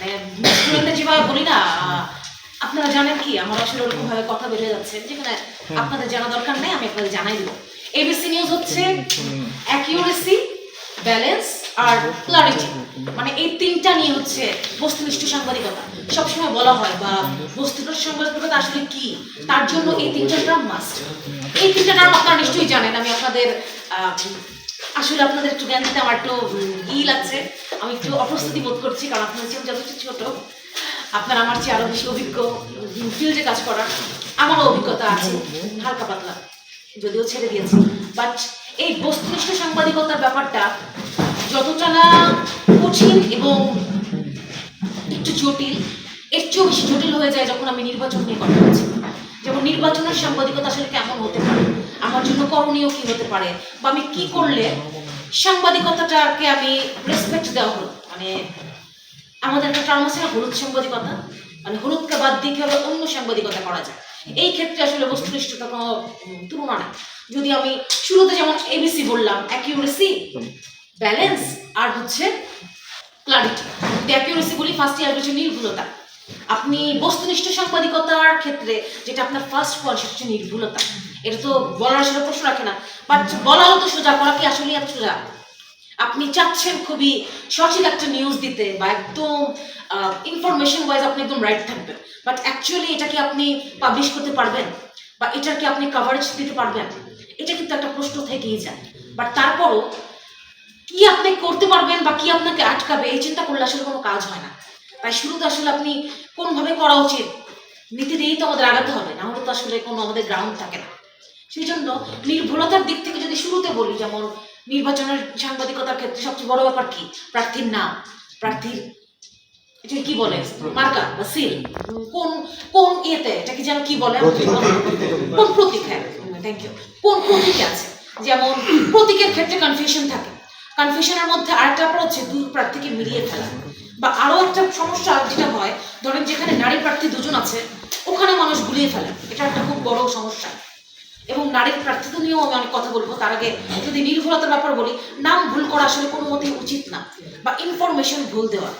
মানে যেভাবে বলি না আপনারা জানেন কি আমার আসলে ওরকম ভাবে কথা বেড়ে যাচ্ছে যেখানে আপনাদের জানা দরকার নেই আমি আপনাদের জানাই দেবো। এবিসি নিউজ হচ্ছে অ্যাকিউরেসি ব্যালেন্স আর ক্লারিটি মানে এই তিনটা নিয়ে হচ্ছে বস্তুনিষ্ঠ সাংবাদিকতা। সবসময় বলা হয় বা বস্তুনিষ্ঠ সাংবাদিকতা আসলে কি? তার জন্য এই তিনটা টার্ম মাস্ট এই তিনটা টার্ম আপনারা নিশ্চয়ই জানেন আমি আপনাদের আহ, আসলে আপনাদের একটু জ্ঞান দিতে আমার একটু ই লাগছে। আমি একটু অপ্রস্তুতি বোধ করছি, কারণ আপনার জীবন যথেষ্ট ছোট। আপনার আমার চেয়ে আরও বেশি অভিজ্ঞ ফিল্ডে কাজ করার আমারও অভিজ্ঞতা আছে, হালকা পাতলা, যদিও ছেড়ে দিয়েছি। বাট এই বস্তুনিষ্ঠ সাংবাদিকতার ব্যাপারটা যতটা না কঠিন এবং একটু জটিল এর চেয়েও বেশি জটিল হয়ে যায় যখন আমি নির্বাচন নিয়ে কথা বলছি। যেমন নির্বাচনের সাংবাদিকতা আসলে কেমন হতে পারে? আমার জন্য করণীয় কি হতে পারে? বা আমি কি করলে সাংবাদিকতাটাকে আমি রেসপেক্ট দেওয়া হলো? মানে আমাদের একটা টার্ম আছে না, হলুদ সাংবাদিকতা? মানে হলুদকে বাদ দিয়ে কীভাবে অন্য সাংবাদিকতা করা যায়? এই ক্ষেত্রে আসলে বস্তুনিষ্ঠতা কোনো তুলনা নেই। যদি আমি শুরুতে যেমন এবিসি বললাম অ্যাকিউরেসি ব্যালেন্স আর হচ্ছে ক্লারিটি অ্যাকিউরেসি বলি ফার্স্ট ইয়ার হচ্ছে নির্ভুলতা। আপনি বস্তুনিষ্ঠ সাংবাদিকতার ক্ষেত্রে যেটা আপনার ফার্স্ট পয়েন্ট সেটা হচ্ছে নির্ভুলতা। এটা তো বলার আসলে প্রশ্ন রাখে না। বাট বলাও তো সোজা, করা কি আসলে এত সোজা? আপনি চাচ্ছেন খুবই সঠিক একটা নিউজ দিতে বা একদম ইনফরমেশন ওয়াইজ আপনি একদম রাইট থাকবেন। বাট অ্যাকচুয়ালি এটা কি আপনি পাবলিশ করতে পারবেন? বা এটার কি আপনি কভারেজ দিতে পারবেন? এটা কিন্তু একটা প্রশ্ন থেকেই যায়। বাট তারপরও কি আপনি করতে পারবেন বা কি আপনাকে আটকাবে, এই চিন্তা করলে আসলে কোনো কাজ হয় না। তাই শুরুতে আসলে আপনি কোনভাবে করা উচিত? নীতি দিয়েই তো আমাদের আগাতে হবে না হলে তো আসলে কোনো আমাদের গ্রাউন্ড থাকে না। সেই জন্য নির্ভুলতার দিক থেকে যদি শুরুতে বলি যেমন নির্বাচনের সাংবাদিকতার ক্ষেত্রে সবচেয়ে বড় ব্যাপার কি? প্রার্থীর নাম। প্রার্থীর এটা কি বলে? মার্কা বা সিল। কোন কোন ইয়েতে এটা কি যেন কি বলে? কোন প্রতীক? হ্যাঁ থ্যাংক ইউ কোন প্রতীকে আছে? যেমন প্রতীকের ক্ষেত্রে কনফিউশন থাকে। কনফিউশনের মধ্যে আরেকটা ব্যাপার হচ্ছে দুই প্রার্থীকে মিলিয়ে ফেলা বা আরও একটা সমস্যা যেটা হয়, ধরেন যেখানে নারী প্রার্থী দুজন আছে ওখানে মানুষ গুলিয়ে ফেলে। এটা একটা খুব বড় সমস্যা। এবং নারীর প্রার্থিত নিয়েও আমি অনেক কথা বলব, তার আগে যদি নির্ভুলতার ব্যাপার বলি, নাম ভুল করা আসলে কোনো মতেই উচিত না বা ইনফরমেশন ভুল দেওয়া।